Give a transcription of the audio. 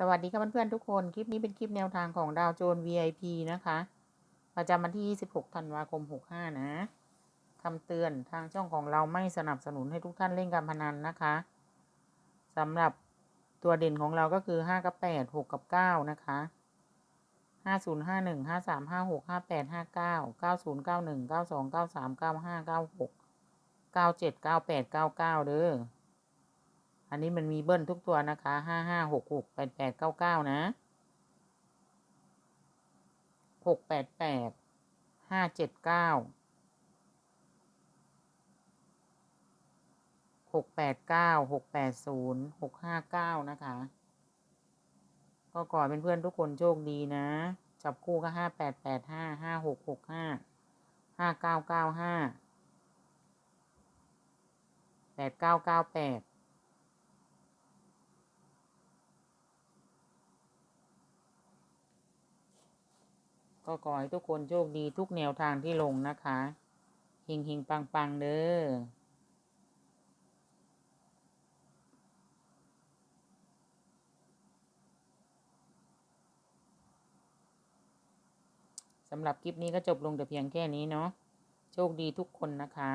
สวัสดีค่ะเพื่อนๆทุกคน คลิปนี้เป็นคลิปแนวทางของดาวโจน VIP นะคะ ประจำวันที่ 26 ธันวาคม 65 นะคำเตือนทางช่องของเราไม่สนับสนุนให้ทุกท่านเล่นการพนันนะคะสำหรับตัวเด่นของเราก็คือ 5 กับ 8 6 กับ 9 นะคะ 5051 5356 5859 9091 92 93 95 96 97 98 99 เด้อ อันนี้มันมีเบิ้ลทุกตัวนะคะห้าห้าหกหกแปดแปดเก้าเก้านะหกแปดแปดห้าเจ็ดเก้าหกแปดเก้าหกแปดศูนย์หกห้าเก้านะคะ ก็ก่อนเป็นเพื่อนทุกคนโชคดีนะ จับคู่ก็ห้าแปดแปดห้าห้าหกหกห้าห้าเก้าเก้าห้าแปดเก้าเก้าแปด ก็ขอให้ทุกคนโชคดีทุกแนวทางที่ลงนะคะหิงหิงปังปังเด้อสำหรับคลิปนี้ก็จบลงแต่เพียงแค่นี้เนาะ โชคดีทุกคนนะคะ